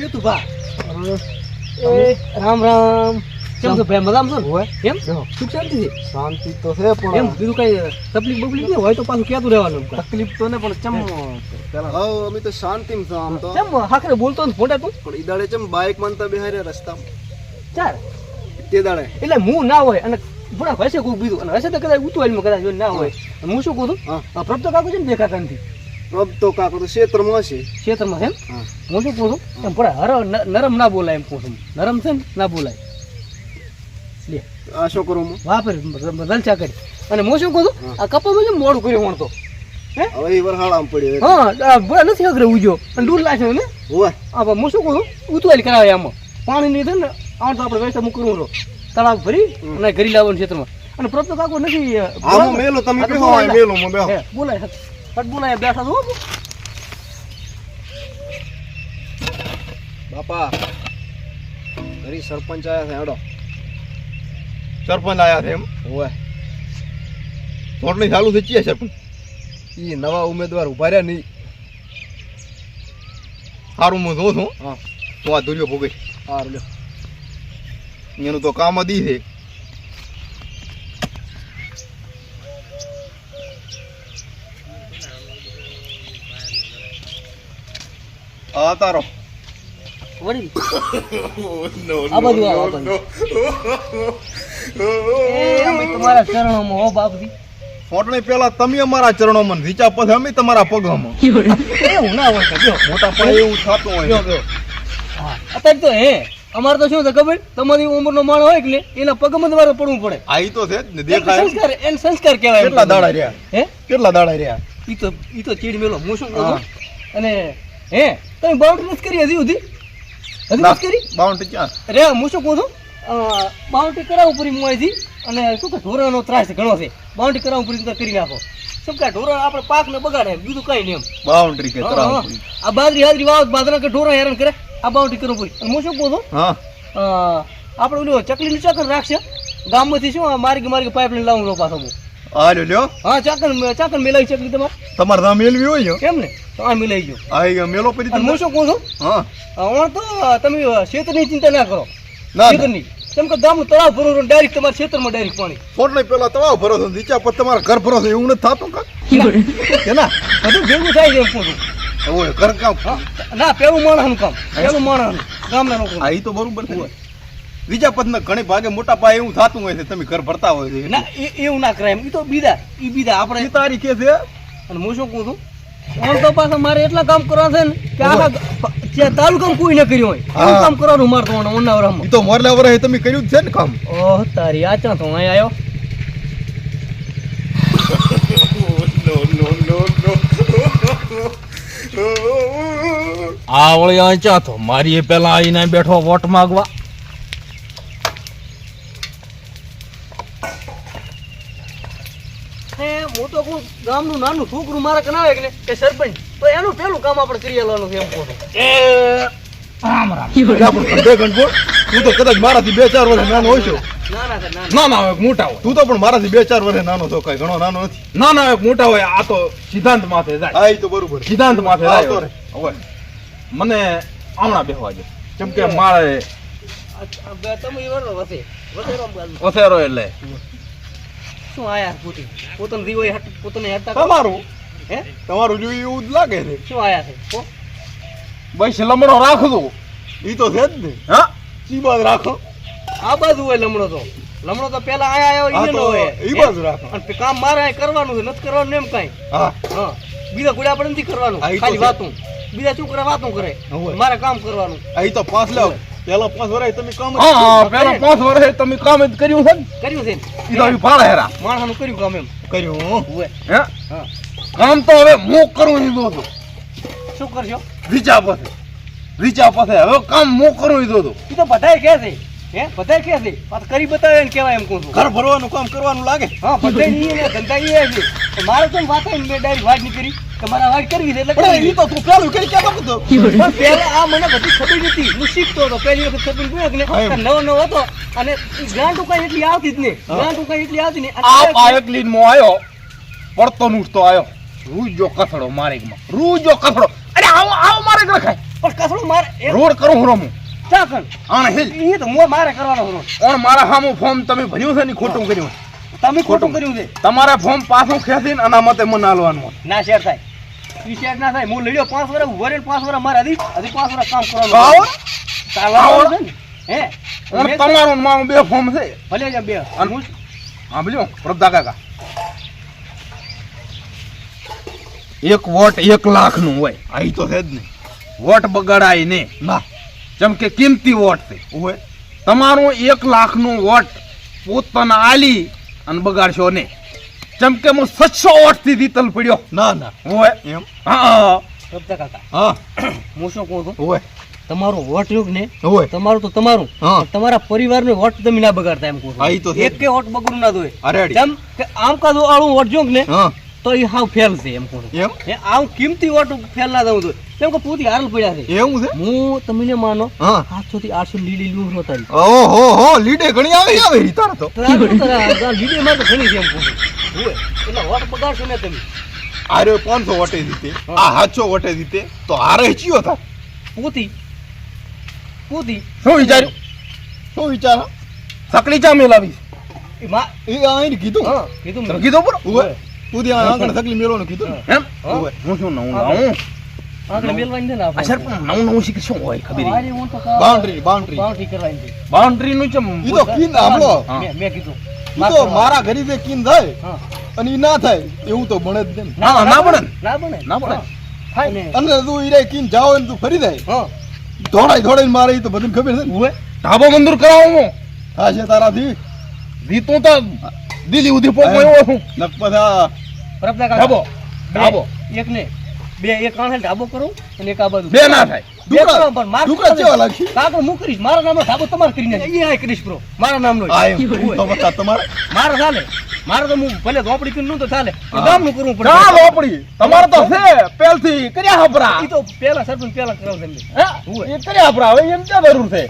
રામ કેતું ભા રામ રામ. કેમ છો ભાઈ? મજામાં છો ને? હોય. એમ. સુખ શાંતિ છે? શાંતિ તો છે એમ બીજું કઈ તકલીફ બકલીફ નહીં હોય તો પાછું ક્યાંતું રહેવાનું? તકલીફ તો ને પણ ચમ પેલા હા અમે તો શાંતિમાં છો આમ તો. હાખરે બોલતો ને ફોટા તું? પણ ઈ દાડે ચમ બાઇક માનતા બેહારે રસ્તામાં. ચાર તે દાડે એટલે હું ના હોય અને ભણા હશે કોઈ બીજું. અને હશે તો કદાચ ઉતવાલીમાં કદાચ ના હોય. હું. શું કહું છું હા. આ પ્રભતો છે ને દેખાતા નથી રબ તો કાકો તો ક્ષેત્રમાં હશે. ક્ષેત્રમાં એમ? હું. શું પૂછું એમ ભણા હર નરમ ના બોલાય એમ પૂછું નરમ છે ને ના બોલાય. લે. આ શું કરું વાપર રલચા કરી અને હું શું કહું આ કપામાં શું મોડું કર્યું વણતો હવે ઈ વરહાળામાં પડ્યો હા આ નથી અઘરે ઉજ્યો અને દૂર લાગે ને હોય આ હું શું કહું છું? ઉતવાલી કરાવે આમાં. પાણી નહીં થાય ને આમ તો આપણે વ્યવસ્થા તળાવ ભરી અને ઘરી લાવવાનું ક્ષેત્રમાં. અને પ્રભતો કાકો નથી મેલો તમે બોલાય બોલાય બેઠા છો. બાપા ઘરી સરપંચ આયા છે હેડો. સરપંચ આયા છે એમ? હોય ચૂંટણી ચાલુ થઈ છે સરપંચ. એ નવા ઉમેદવાર ઊભા રહ્યા નહીં. સારું હું જોઉં છું. હા. તું આ દુર્યો ભોગઈ સારું લ્યો. એનું તો કામ દી છે. આ તારો. વળી. આ બધું આવો, આ અમે તમારા ચરણોમાં હો બાપજી. ફોટણી પહેલા તમે અમારા ચરણોમાં રીચા પછી અમે તમારા પગમાં. એવું ના હોય જો. મોટા પડે એવું થતું હોય. જો, જો. હા અત્યારે તો હે. અમારે તો શું છે ખબર? તમારી ઉંમરનો માણસ હોય કે ને એના પગમાં તમારે પડવું પડે. આ ઈ તો છે જ ને દેખાય સંસ્કાર એને સંસ્કાર કહેવાય. કેટલા દાડા રહ્યા? હે? કેટલા દાડા રહ્યા? ઈ તો ઈ તો ચીડ મેલો હું શું કહું? અને હે તમે બાઉન્ડ્રી નથી કરી હજી સુધી? હજી નથી કરી? બાઉન્ડ્રી ક્યાં? રે હું શું કહું છું? બાઉન્ડ્રી કરાવું પૂરી મોંથી અને શું કે ઢોરાનો ત્રાસ ઘણો છે. બાઉન્ડ્રી કરાવું પૂરી તો કરી નાખો. શું કે ઢોરા આપણે પાકને બગાડે બીજું કઈ નહીં એમ. બાઉન્ડ્રી કે આ બાજરી હાજરી વાવ બાજરા કે ઢોરા હેરાન કરે? આ બાઉન્ડ્રી કરવું પૂરી. અને હું શું કહું છું? આપણે ઓલું ચકલીનું ચાકર રાખશે. ગામમાંથી શું માર્ગે માર્ગે પાઇપલાઈન લાવું રો પાછો હું. આ લ્યો. હા ચાકર ચાકર છે ચકલી તમારે? તમારે ધામ મેલવી હોય ને કેમ ને? તો આ મેલાઈ ગયો. આ ઈ મેલો પડી તમે હું શું કહું છું? હા. હમણાં તો તમે ક્ષેત્રની ચિંતા ના કરો. ના ના. ક્ષેત્રની કેમ કે ગામનું તળાવ ભરવું ડાયરેક્ટ તમારા ક્ષેત્રમાં ડાયરેક્ટ પાણી. ચૂંટણી પેલા તળાવ ભરો છો નીચા પર તમારા ઘર ભરો છો એવું નથી થતું કા? ના? બધું ભેગું થાય છે એમ કહું છું ઘર કામ. હા, ના પેલું માણસનું કામ. પેલું માણસનું. ગામના લોકો આ તો બરોબર છે. બીજા પદ ઘણી ભાગે મોટા પાયે એવું થતું હોય છે તમે ઘર ભરતા હોય છે. ના એ- એવું ના કરાય. એમ એ તો બીજા એ બીજા આપણે તારી તારીખે છે? અને હું શું કહું છું? આમ તો પાછા મારે એટલા કામ કરવા છે ને કે આખા જે તાલુકામાં કોઈ ન કર્યું હોય. એવું કામ કરવાનું મારે તો ઉનાવરામાં તો મોરલા વરસે તમે કર્યું જ છે ને કામ. ઓહ તારી આ ચા તો અહીં આવ્યો આ વળી આંચા તો મારી પેલા આવીને બેઠો વોટ માગવા ને હું તો કહું ગામનું નાનું છોકરું મારે કનાવે કે કે સરપંચ. તો એનું પેલું કામ આપણે કરી લેવાનું છે એમ કહું એ એટલે આપણે ખંડે ગણપોળ, તું તો કદાચ મારાથી બે ચાર વર્ષ નાનો હોય છો. ના ના મોટા હોય? તું તો પણ મારાથી બે ચાર વર્ષ નાનો છો કઈ ઘણો નાનો નથી. ના ના હવે મોટા હોય આ તો સિદ્ધાંત માથે જાય. હા તો બરોબર. સિદ્ધાંત માથે જાય. હવે. મને હમણાં બેહવા દે. કેમ કે મારે તમે એટલે. શું આયા? પોતે? પોતાનો દીવો હટ- પોતાને હેરતા તમારું? હે? તમારું જોયું એવું જ લાગે છે. શું આયા છે? કો બસ લમડો રાખજો. ઈ તો છે જ ને. હા? ઈ બાદ રાખો. આ બાજુ હોય લમણો તો. લમણો તો પેલા આયા આવ્યો ઈ નો હોય. ઈ બાજુ રાખો. અને કામ મારે આય કરવાનું છે નથી કરવાનું એમ કાઈ. હા. હા. બીજા ગુડા પણ નથી કરવાનું. ખાલી વાતું. બીજા છોકરા વાતું કરે. મારે કામ કરવાનું. આ તો લાવ પેલા પાંચ વર્ષ તમે કામ હા હા પેલા પાંચ વર્ષ તમે કામ જ કર્યું છે ને? કર્યું છે ઈ તો હેરા. માણસનું કર્યું કામ એમ. કર્યું? હે? હા. કામ તો હવે હું કરું એ હતો શું કરશો? રીચા પાસે. રીચા પાસે. હવે કામ હું કરું દો એ તો બધાય કહે છે. હે? બધાય કે છે? પાછું કરી બતાવે ને કહેવાય એમ કહું છું. ઘર ભરવાનું કામ કરવાનું લાગે? હા બધાય ઈ ને ધંધા ઈ છે. મારે તો વાત મેં ડાયરી વાત નહીં કરી. તમારા મારે વાત કરવી છે એટલે ઈ તો તું પેલું કરી ક્યાં નતો પણ પહેલા આ મને બધી ખબર નથી હું શીખતો હતો. પહેલી વખત ખબર કે ને નવો નવો હતો. અને ગાંઠ ઉકાઈ એટલી આવતી જ નહીં. ગાંઠ ઉકાઈ એટલી આવતી નહીં. આ પાયક લીન મો આવ્યો પડતો નુસતો આવ્યો રૂજો કથડો મારેગમાં. રૂજો કથડો અરે આવો આવો મારે રખાય. પણ કસડો મારે રોડ કરું હું રમું? ચા કર. હિલ. એ તો મો મારે કરવાનો હતો ઓણ મારા સામું ફોર્મ તમે ભર્યું છે ને ખોટું કર્યું તમે ખોટું કર્યું છે. તમારે ફોર્મ પાછું ખેંચીને આના મને હાલવાનું ના શેર થાય. ઈ શેર ના થાય. હું લડ્યો પાંચ વર્ષ વરે પાંચ વર્ષ મારે હજી હજી પાંચ વર્ષ કામ કરવાનું ચાલવાનું છે ને? હે? તમારું મારું બે ફોર્મ છે. ભલે જ બે. હા બોલ્યો પ્રભદા કાકા. એક વોટ એક લાખનું હોય. આ તો છે જ નહીં વોટ બગાડાય નહીં ના. જેમ કે કિંમતી વોટ છે. હોય તમારું એક લાખનો વોટ પોતાને આલી અને બગાડશો નહીં. જેમ કે હું સચ્છો વોટથી દીતલ પડ્યો. ના ના. હોય એમ? હા પ્રભતા કાકા. હા. હું શું કહું છું? હોય તમારો વોટ યુગ ને હોય તમારું તો તમારું. હા. તમારા પરિવારનો વોટ તમે ના બગાડતા એમ કહું હા, ઈ તો એક કે વોટ બગડું ના દોય અરે. જેમ કે આમ કાદો આળું વોટ જોગ ને હા. તો એ હાવ ફેલ છે એમ કોણ એમ? એ આવ કિંમતી ઓટો ફેલ ના દઉં જોઈએ કેમ કે પૂતી હારલ પડ્યા છે. એવું છે? હું તમને માનો હા. સાતસો થી આઠસો લીડી લૂર નો તારી ઓ હો લીડે ઘણી આવે આવે રીતાર તો. તો લીલી માં તો ઘણી છે એમ કોણ હોય. એટલે ઓટ બગાડશો ને તમે. આરે પાંચસો વટે દીતે આ હાચો વટે દીતે તો હારે ચિયો થાય પૂતી પૂતી. શું વિચાર્યું? શું વિચાર સકલી ચા મેલાવી. એ માં એ આઈને કીધું. હા કીધું કીધું પર ઓય તું આંગણ સકલી મેળવાનું કીધું એમ? હું. શું નવું લાવું આંગણ મેલવાની છે ને આ આપણે. સર પણ નવું નવું શીખ શું હોય ખબર તો બાઉન્ડ્રી બાઉન્ડ્રી boundary. કરવાની છે. બાઉન્ડ્રી નું ચમ ઈ તો કીન સાંભળો મે કીધું. ઈ તો મારા ઘરે જે કીન થાય અને ઈ ના થાય એવું તો બને જ ને. ના ના. પડે ના બને ના. પડે. અને- તું ઈ રે કીન જાઓ ને તું ફરી જાય. ધોડાઈ ધોડાઈ મારે ઈ તો બધું ખબર છે ને. ઢાબો મંદુર કરાવું હું. હા છે તારાથી. જીતું તો દિલ્હી ઉધી પોકો એવો છું નકપત આ પ્રભતા કાકા. ઢાબો બે- ઢાબો એક ને બે એક આણે ઢાબો કરું અને એક આ બાજુ. બે ના થાય. બે પણ મારે ડુકરા કેવા લાગશે? કાકા હું કરીશ. મારા નામનો ઢાબો તમારે કરીને એ આય કરીશ bro. મારા નામનો આ તો બતા તમારે. મારે ચાલે. મારે તો હું ભલે ઝોપડી કરીને તો ચાલે. હા. ગામનું કરવું પડે. ચાલ ઓપડી તમારે તો છે. પહેલથી કર્યા હપરા ઈ તો પેલા સરપંચ પેલા કરાવશે એમને. હા, એ કર્યા હપરા હવે એમ કે જરૂર છે?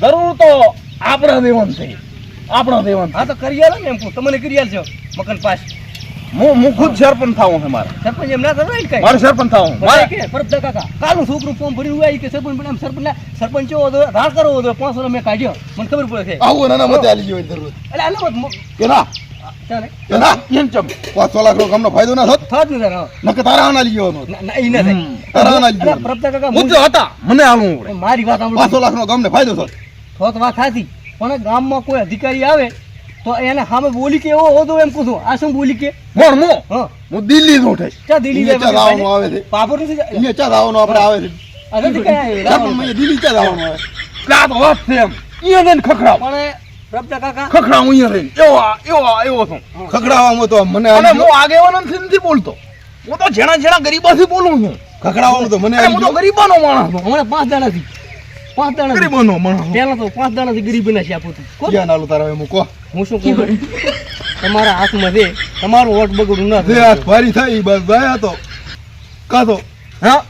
જરૂર તો આપણા દેવન છે. આપણા દેવન હા તો કરી આલો ને એમ કહું તમને કરી આલજો મકન પાસ. હું હું ખુદ સરપંચ થાઉં છે મારા. સરપંચ એમ ના કરવાય કઈ? મારે સરપંચ થાઉં મારે કે પરબદા કાકા. કાલનું છોકરું ફોર્મ ભર્યું હોય કે સરપંચ પણ એમ સરપંચ સરપંચ એવો હતો રાણ કરવો હતો પાંચ વર્ષ મેં કાઢ્યો. મને ખબર પડે છે. આવું નાના મતે આલી ગયો જરૂર એટલે આલો મત કે ના? પાંચસો હતા. મારી વાત સાંભળો. પાંચસો લાખ નો ફાયદો થત વાત સાચી. પણ ગામમાં કોઈ અધિકારી આવે તો એને સામે બોલી કે એવો હોતો એમ કહું છું આ શું બોલી કે? પણ મો હું. દિલ્હી નો ઉઠે ચા દિલ્હી અહીંયા લાવવાનું આવે છે? પાપડ નથી અહીંયા ચા રાવનો આપણે આવે છે? અરે તો આવ્યું, સરપંચ દિલ્હી ચા રાવનો આવે? ત્યાં તો વાત છે એમ. ઈ જઈને ખખડાવ. પણ કાકા? ખખડાવ અહીંયા રહીને એવો એવો એવો છું. ખખડાવવામાં તો મને અને હું ગયો. આગેવાનોથી નથી બોલતો. હું તો જેણા જેણા ગરીબાથી બોલું છું. ખખડાવવાનું તો મને હું તો. ગરીબાનો માણસ છું. હમણાં પાંચ દાણાથી પાંચ દાણા ગરીબાનો માણસ છું. તો પાંચ દાણાથી ગરીબી ના છે કોણ ક્યાં નાલું તારા હવે મૂકો હું શું કહું? તમારા હાથમાં છે. તમારું વોટ બગડવું ના જે હાથ ભારી થાય બસ ગયા તો. કાતો હા?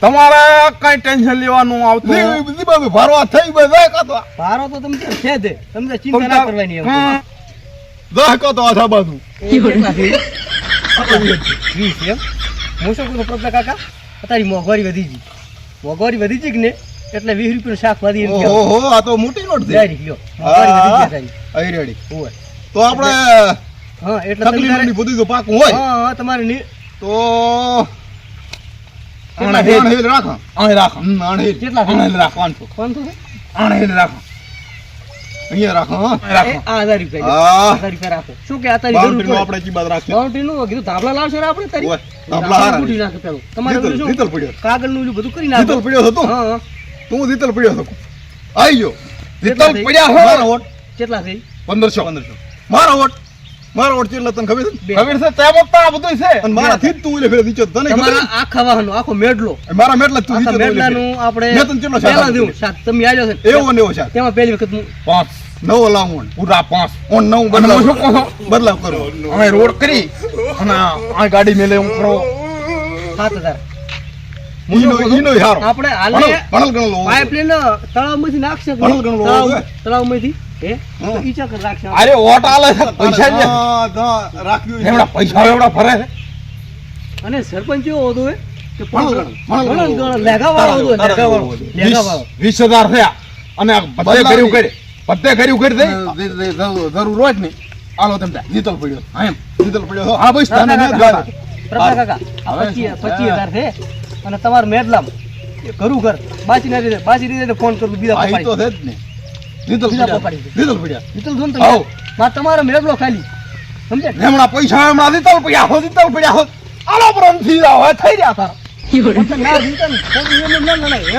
તમારે કઈ ટેન્શન લેવાનું આવતું બધી બાબુ ભારો થઈ બસ કાતો ભારો તો તમે છે જ. તમે ચિંતા ના કરવાની. કાતો બાજુ? વીસ એમ? હું શું કહું પ્રભુતા કાકા? તારી મોંઘવારી વધી ગઈ. મોંઘવારી વધી ગઈ કે ને એટલે વીસ રૂપિયા શાક વધી ઓહો આ તો મોટી નોટ થઈ ગઈ આઈ રેડી. હોય તો આપણે હા એટલે તકલીફ બધી તો પાકું હોય. હા હા તમારે ની- તો આણે આણે હેલ. હેલ રાખો. આણે રાખો. હમ, કેટલા આણે રાખો પાંચસો? પાંચસો છે? રાખો. અહીંયા રાખો રાખો. આ હજાર રૂપિયા હજાર રૂપિયા રાખો. શું કે આ તારી બાઉન્ડ્રી નો આપણે કી બાદ રાખશું બાઉન્ડ્રી નું કીધું ધાબળા લાવશે ને આપણે તારી? ધાબળા હારા બુટી નાખે પેલું. તમારે શું? જીતલ પડ્યો. બધું કરી નાખો. પડ્યો હતો. હા. હા તું જીતલ પડ્યો હતો. આઈ ગયો. જીતલ પડ્યા હો મારો વોટ કેટલા થઈ? પંદરસો. પંદરસો. મારો વોટ. મારો વોટ કેટલા તને ખબર છે? ખબર છે? તે તો આ બધું છે. અને મારા થી તું એટલે ફેર નીચે તને ખબર આખા વાહનો આખો મેડલો. મારા મેડલા તું આખા મેડલાનું આપણે મેં તને કેટલો શાક પહેલા દેવું. શાક તમે આવ્યો છે એવો ને એવો શાક તેમાં પહેલી વખત હું પાંચ. નવો લાવું પૂરા પાંચ. ઓન નવ બદલાવ. શું બદલાવ કરો. અમે રોડ કરી અને આ ગાડી મેલે હું કરો સાત હજાર. ઈનો ઈનો હારો. આપણે હાલે. પાઇપલાઇન તળાવમાંથી નાખશે. તળાવમાંથી હે? ઈચા કર રાખશે અરે ઓટ આલે પૈસા હા, રાખ્યું છે. એવડા પૈસા એવડા ફરે છે. અને સરપંચ એવો હતો એ કે ને. વીસ હજાર થયા. અને બધે કર્યું કરે. બધે કર્યું કરી દે. જરૂર હોય નહીં. હાલો તમે નીતલ પડ્યો. એમ. નીતલ પડ્યો. હા ગાળા. પ્રભા કાકા, પચીસ- હજાર છે. અને તમારે મેદલામ એ ઘરું ઘર. બાચી ના રીતે બાચી રીતે ફોન કરું બીજા પપ્પા તો છે જ ને. જીતલ બીજા. પડ્યા તમે. માં તમારો મેદલો ખાલી. સમજે? હમણાં પૈસા હમણાં પડ્યા હો જીતલ પડ્યા હો આલો પરમ થઈ રહ્યા હોય થઈ રહ્યા તારા.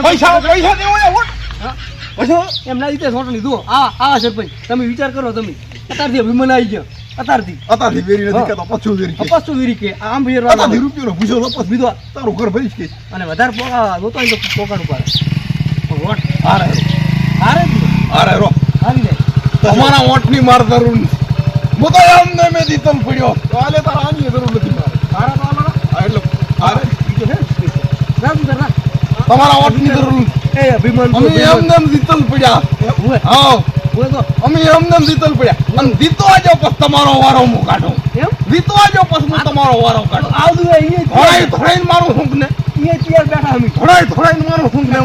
પૈસા પૈસા દેવો ને હોટ. હા. પછી એમ ના જીતે છોટો આ આ સરપંચ તમે વિચાર કરો તમે. અત્યારથી અભિમાન આવી ગયો. અત્યારથી અતાથી વેરી નથી હા. કહેતો વેરી કે અપાસ તો કે આમ અતાથી ભેરવા રૂપિયો પૂછો તો પછી બીજો તારું ઘર ભરીશ કે અને વધારે પોકા જોતો હોય તો પોકાનું પાડે વોટ હારે હારે હારે રો હારી જાય અમારા વોટ માર જરૂર નથી. તો એમ ને મેં જીતલ પડ્યો તો તારા આની જરૂર નથી મારે. એટલે હારે. તમારા વોટની જરૂર નથી. એ ભીમન અમે એમ ને એમ પડ્યા હા તો. અમે એમને દીતલ પડ્યા. અને દીતો આજો પછી તમારો વારો હું કાઢો. એમ? દીતો આજો પછી હું તમારો વારો કાઢો. આવતું એ ઈ જ થોડાય થોડાય મારું ને. ઈ જ બેઠા અમે. થોડાય થોડાય મારું હુંક ને?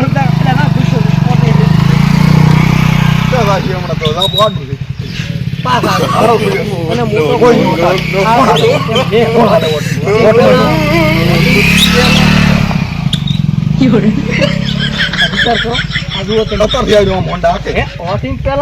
વિચાર કરો. જુઓ તમે.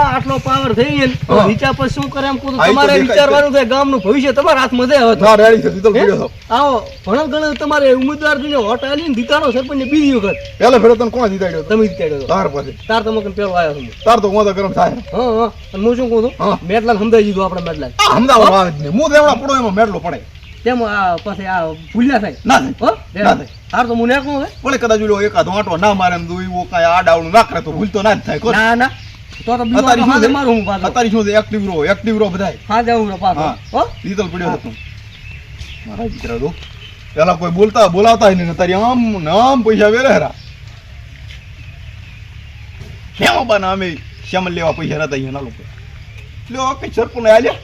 આટલો પાવર થઈ ગયો તો શું કરે એમ તમારે વિચારવાનું છે ગામનું ભવિષ્ય તમારા હાથમાં છે હવે ના, રેડી છે, જીતલ પડ્યો આવો ભણો ગણો તમારે ઉમેદવાર જોઈને વોટ આલીને દીતાનો સરપંચને બીજી વખત. પહેલા ફેરો તને કોણ જીતાડ્યો હતો? તમે તાર પાસે. તાર તો પેલો આવ્યો તાર તો ગરમ થાય. હા હા. અને હું શું કહું છું. મેટલાલ સમજાઈ દીધું આપણે મેટલા સમજાવવા અમદાવાદ આવે જ નહીં. હું તો પડો એમાં મેટલો પડે. તેમ આ પછી આ ભૂલ્યા થાય ના થાય. હો ના થાય. તાર તો મને નાખું હવે ભલે કદાચ ઓલો એકાદો આટો ના મારે એમ તો એવો કાંઈ ના કરે તો ભૂલ તો ના જ થાય. કોણ? ના ના તો તો બીજો હાથે મારું હું પાછો અત્યારે શું છે? એક્ટિવ રહો, એક્ટિવ રહો બધાય. હા જાઉં રહો પાછો હો લીધલ પડ્યો હતો. મારા દીકરા તો. પેલા કોઈ બોલતા બોલાવતા નહીં તારી આમ નામ પૈસા વેરે હરા કેમ બના અમે શ્યામલ લેવા પૈસા નતા અહીંયા ના લોકો લ્યો કઈ સરપંચ આલ્યા